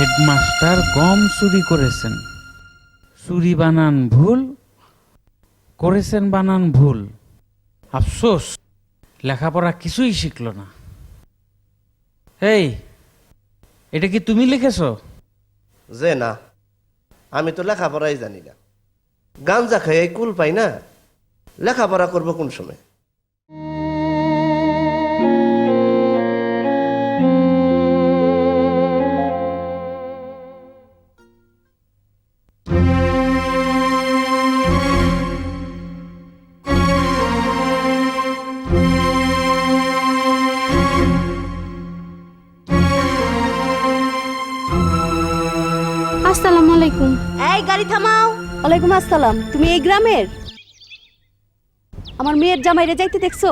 Headmaster গম চুরি করেছেন। চুরি বানান ভুল, করেছেন বানান ভুল। আফসোস, লেখাপড়া কিছুই শিখলো না। এই, এটা কি তুমি লিখেছ? যে না, আমি তো লেখাপড়াই জানি না। গাঞ্জা খেয়ে কুল পাই না। লেখাপড়া করব কোন সময়? আলাইকুম। এই গাড়ি থামাও। ওয়ালাইকুম আসসালাম। তুমি এই গ্রামের? আমার মেয়ের জামাইরে যাইতে দেখছ?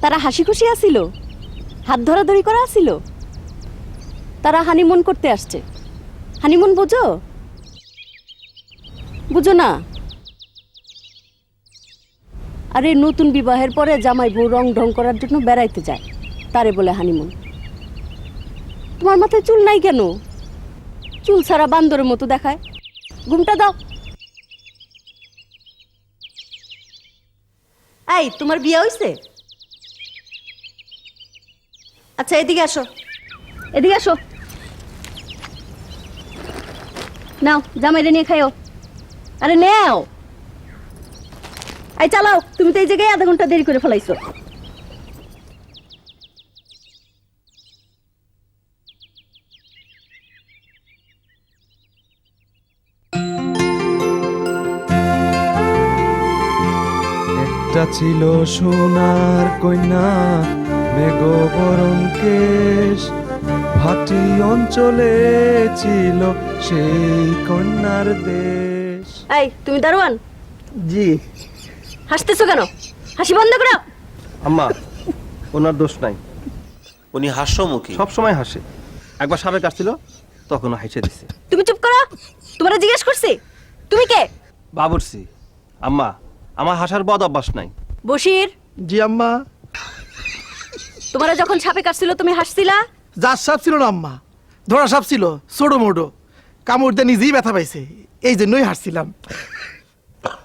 তারা হাসি খুশি আসিল। হাত ধরাধরি করা আসিল। তারা হানিমুন করতে আসছে। হানিমুন বুঝো? বুঝো না? আরে নতুন বিবাহের পরে জামাই বউ রং ঢং করার জন্য বেড়াইতে যায়। তারে বলে হানিমুন। তোমার মাথায় চুল নাই কেন? চুল ছাড়া বান্দরের মতো দেখায়। ঘুমটা দাও। এই তোমার বিয়ে হইছে? আচ্ছা এদিকে আসো। এদিকে আসো। নাও জামাইরে নিয়ে খাইও। আরে নেও। এই চালাও। তুমি তো এই জায়গায় আধা ঘণ্টা দেরি করে ফেলাইছো। ছিল সোনার কন্যা মেঘবরণ কেশ। ভাটি অঞ্চলে ছিল সেই কন্যার দেশ। এই তুমি দারোয়ান? জি। হাসতেছো কেন? হাসি বন্ধ করো। আম্মা ওনার দোষ নাই। উনি হাস্যমুখী। সব সময় হাসে। একবার সাবেক আসছিল তখন হাসে দিছে। তুমি চুপ করো। তোমারে জিজ্ঞেস করছি তুমি কে? বাবুরসি আম্মা আমার হাসার বদ অভ্যাস নাই। বশির। জি আম্মা। তোমারা যখন ছাপে কাটছিল তুমি হাসছিলা? যার সাপ ছিল না আম্মা। ধরা সাপ ছিল ছোটো মোটো। কামড় দিয়ে নিজেই ব্যথা পাইছে। এই জন্যই হাসছিলাম।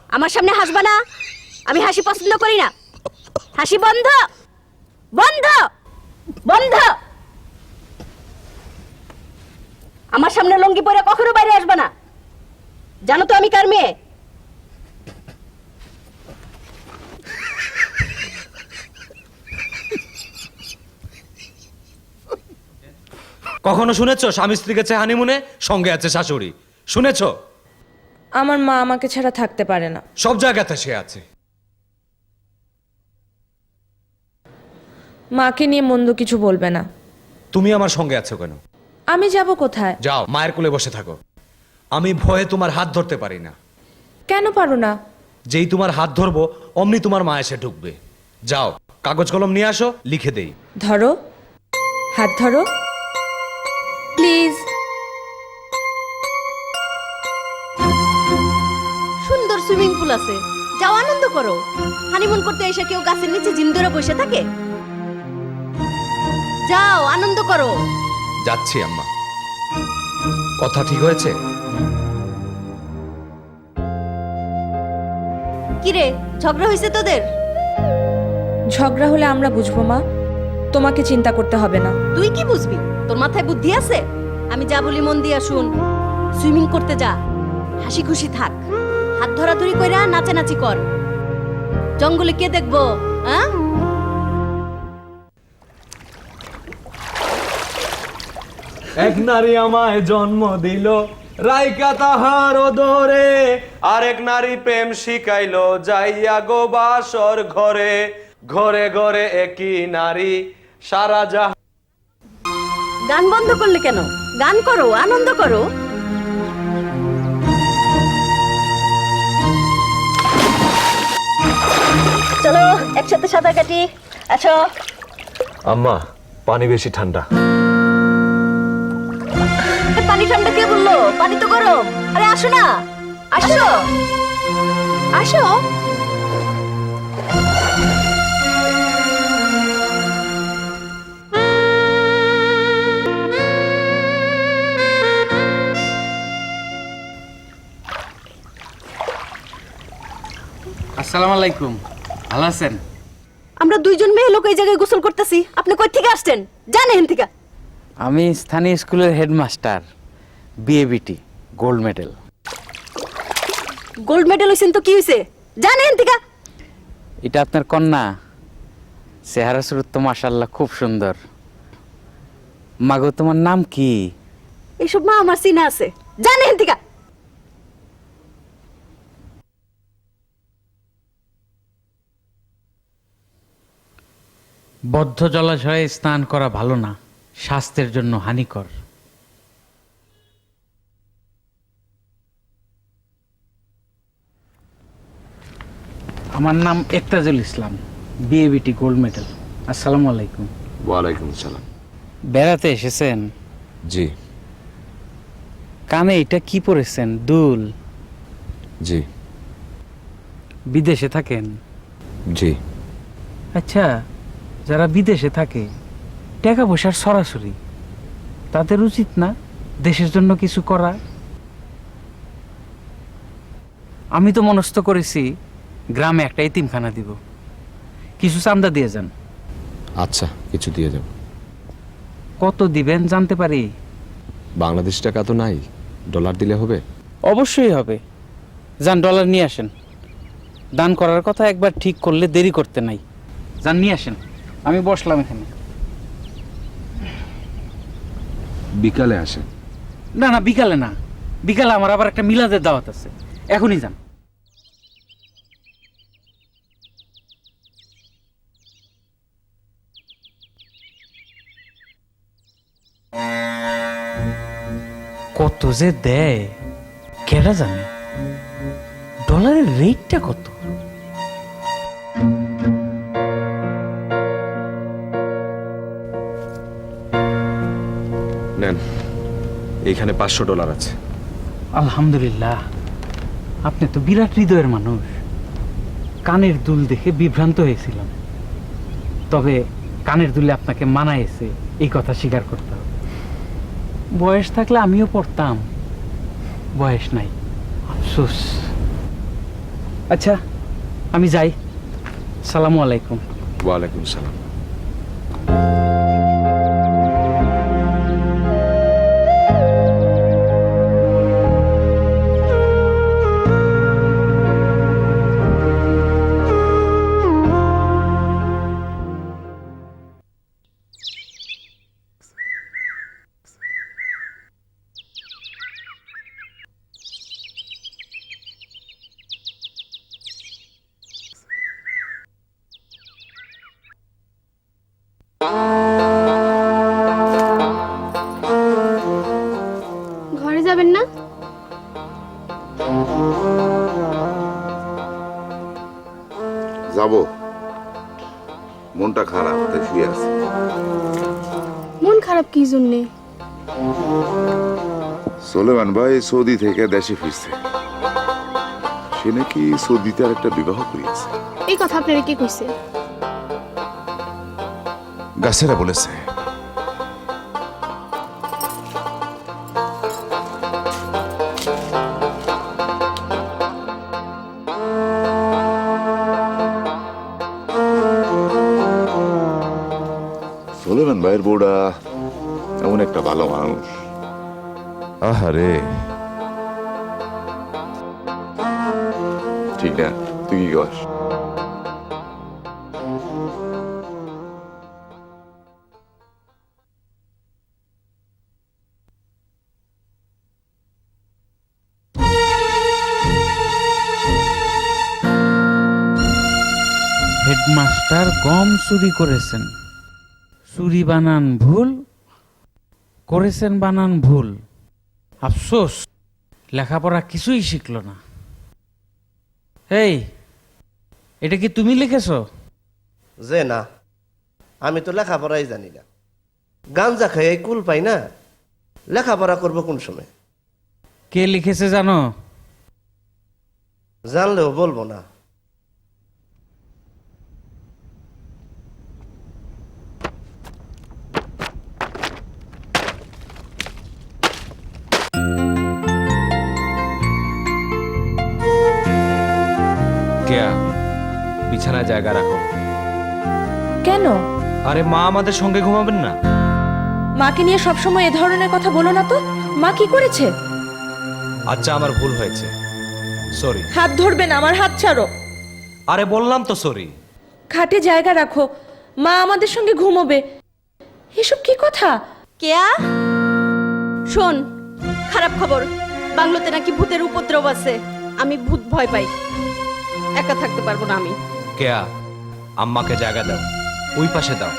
আমার সামনে হাসবা না? আমি হাসি পছন্দ করি না। হাসি বন্ধ। বন্ধ। বন্ধ। আমার সামনে লঙ্গি পরে কখনো বাইরে আসবা না। জানো তো আমি কার মেয়ে? কখনো শুনেছ স্বামী স্ত্রী গেছে হানিমুনে? সঙ্গে আছে শাশুড়ি। শুনেছ? আমার মা আমাকে ছাড়া থাকতে পারে না। সব জায়গাতে সে আছে। মাকে নিয়ে মন্দ কিছু বলবে না। তুমি আমার সঙ্গে আছো কেন? আমি যাব কোথায়? যাও মায়ের কোলে বসে থাকো। আমি ভয়ে তোমার হাত ধরতে পারি না। কেন পারো না? যেই তোমার হাত ধরবো অমনি তোমার মা এসে ঢুকবে। যাও কাগজ কলম নিয়ে আসো লিখে দেই। ধরো হাত ধরো। প্লিজ। সুন্দর সুইমিং পুল আছে। যাও আনন্দ করো। হানিমুন করতে এসে কেউ গাছের নিচে জিম ধরে বসে থাকে? যাও আনন্দ করো। যাচ্ছি আম্মা। কথা ঠিক হয়েছে? কিরে ঝগড়া হয়েছে তোদের? ঝগড়া হলে আমরা বুঝব মা। তোমাকে চিন্তা করতে হবে না। তুই কি বুঝবি? তোর মাথায় বুদ্ধি আছে? আমি যা বলি মন দিয়া শুন। সুইমিং করতে যা। হাসি খুশি থাক। হাত ধরাধরি কইরা নাচানাচি কর। জঙ্গলে কে দেখব হ্যাঁ এক নারী আমায় জন্ম দিল, রাইকা তাহার ওদরে আরেক নারী প্রেম শিখাইলো, যাইয়া গো বাসর ঘরে। ঘরে ঘরে একই নারী, সারা জাহান গান বন্ধ করলে কেন? গান করো আনন্দ করো। চলো একসাথে সাঁতার কাটি। আছো আম্মা পানি বেশি ঠান্ডা। পানি ঠান্ডা কে বলল? পানি তো গরম। আরে আসো না। আসো। আসো। আসসালামু আলাইকুম। ভালো আছেন? আমরা দুইজন মেয়ে লোক এই জায়গায় গোসল করতেছি। আপনি কই থেকে আসছেন? জানেন থেকে। আমি স্থানীয় স্কুলের headmaster BA BT gold medal gold medal হইছেন তো কি হইছে? জানেন থেকে। এটা আপনার কন্যা চেহারা সুরত তো মাসাল্লাহ খুব সুন্দর। মাগো তোমার নাম কি? এইসব মা আমার সিনা আছে। জানেন থেকে। বদ্ধ জলাশয়ে স্নান করা ভালো না। স্বাস্থ্যের জন্য হানিকর। আমার নাম একতাজুল ইসলাম বিএবিটি গোল্ড মেডেল আসসালামু আলাইকুম। ওয়ালাইকুম সালাম। বেড়াতে এসেছেন? জি। কানে এটা কি পরেছেন? দুল। জি। বিদেশে থাকেন? জি। আচ্ছা যারা বিদেশে থাকে টাকা পয়সার সরাসরি তাদের উচিত না দেশের জন্য কিছু করা? আমি তো মনস্থ করেছি গ্রামে একটা এতিমখানা দিব। কিছু চান্দা দিয়ে যান। আচ্ছা কিছু দিয়ে যাব কত দিবেন জানতে পারি? বাংলাদেশ টাকা তো নাই ডলার দিলে হবে? অবশ্যই হবে। যান ডলার নিয়ে আসেন। দান করার কথা একবার ঠিক করলে দেরি করতে নাই। যান নিয়ে আসেন। আমি বসলাম এখানে। বিকালে আসেন। না না বিকালে না। বিকালে আমার আবার একটা মিলাদের দাওয়াত আছে। এখনই যান। কত যে দেয় কেটা জানে? ডলারের রেটটা কত? নেন। এইখানে পাঁচশো ডলার আছে। আলহামদুলিল্লাহ। আপনি তো বিরাট হৃদয়ের মানুষ। কানের দুল দেখে বিভ্রান্ত হয়েছিলাম। তবে কানের দুলে আপনাকে মানায়েছে এই কথা স্বীকার করতে হবে। বয়স থাকলে আমিও পড়তাম। বয়স নাই। আফসোস। আচ্ছা আমি যাই। সালামু আলাইকুম। ওয়ালাইকুম সালাম। যাবেন না? যাব। মনটা খারাপ তাই শুয়ে আছি। মন খারাপ কি জন্যে? সোলেমান ভাই সৌদি থেকে দেশে ফিরছে। সে নাকি সৌদিতে আর একটা বিবাহ করিয়েছে। এই কথা আপনারা কে কইছে? গাছেরা বলেছে এমন একটা ভালো মানুষ। আহারে। ঠিক না তুই কি কস হেডমাস্টার গম চুরি করেছেন। চুরি বানান ভুল করেছেন বানান ভুল? আফসোস। লেখাপড়া কিছুই শিখল না। এই এটা কি তুমি লিখেছ? যে না আমি তো লেখাপড়াই জানি না। গাঞ্জা খাই কুল পাই না। লেখাপড়া করব কোন সময়? কে লিখেছে জানো? জানলেও বলব না। কেয়া বিছানায় জায়গা রাখো। কেন? আরে মা আমাদের সঙ্গে ঘুমাবেন না। মাকে নিয়ে সবসময় এ ধরনের কথা বলো না তো। মা কি করেছে? আচ্ছা আমার ভুল হয়েছে। সরি হাত ধরবে না আমার হাত ছাড়ো। আরে বললাম তো সরি খাটে জায়গা রাখো। মা আমাদের সঙ্গে ঘুমোবে। এসব কি কথা? কেয়া? শোন খারাপ খবর। বাংলোতে নাকি ভূতের উপদ্রব আছে। আমি ভূত ভয় পাই। একা থাকতে পারব না আমি। কেয়া আম্মাকে জায়গা দাও। ওই পাশে দাও।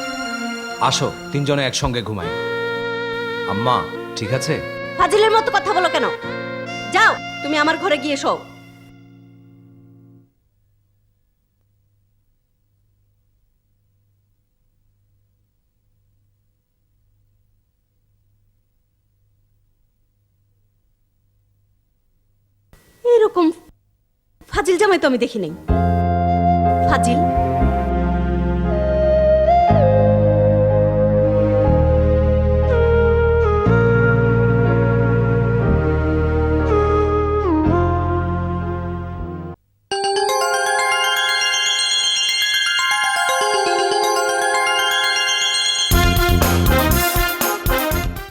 আসো তিনজনে একসঙ্গে ঘুমাই। আম্মা ঠিক আছে? ফাজিলের মতো কথা বলো কেন? যাও তুমি আমার ঘরে গিয়ে শো জামাই তো আমি দেখি নাই। ফাজিল।